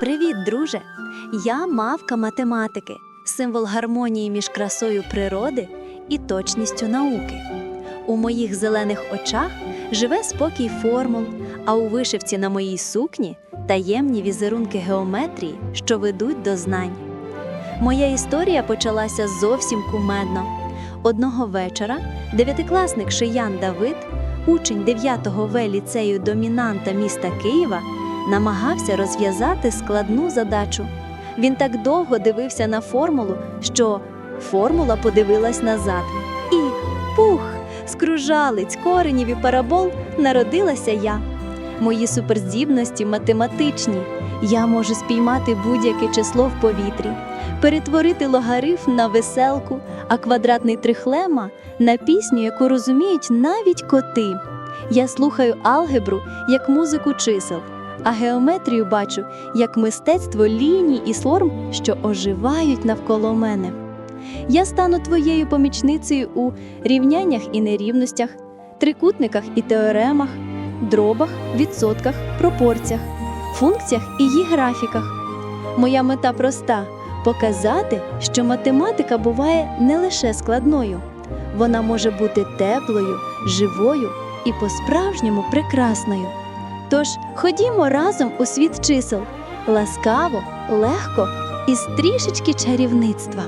Привіт, друже! Я мавка математики, символ гармонії між красою природи і точністю науки. У моїх зелених очах живе спокій формул, а у вишивці на моїй сукні таємні візерунки геометрії, що ведуть до знань. Моя історія почалася зовсім кумедно. Одного вечора дев'ятикласник Шиян Давид, учень 9-го В ліцею домінанта міста Києва, намагався розв'язати складну задачу. Він так довго дивився на формулу, що формула подивилась назад. І пух! З кружалиць, коренів і парабол народилася я. Мої суперздібності математичні. Я можу спіймати будь-яке число в повітрі, перетворити логарифм на веселку, а квадратний трихлема на пісню, яку розуміють навіть коти. Я слухаю алгебру як музику чисел, а геометрію бачу як мистецтво ліній і форм, що оживають навколо мене. Я стану твоєю помічницею у рівняннях і нерівностях, трикутниках і теоремах, дробах, відсотках, пропорціях, функціях і їх графіках. Моя мета проста показати, що математика буває не лише складною, вона може бути теплою, живою і по-справжньому прекрасною. Тож ходімо разом у світ чисел ласкаво, легко і з трішечки чарівництва.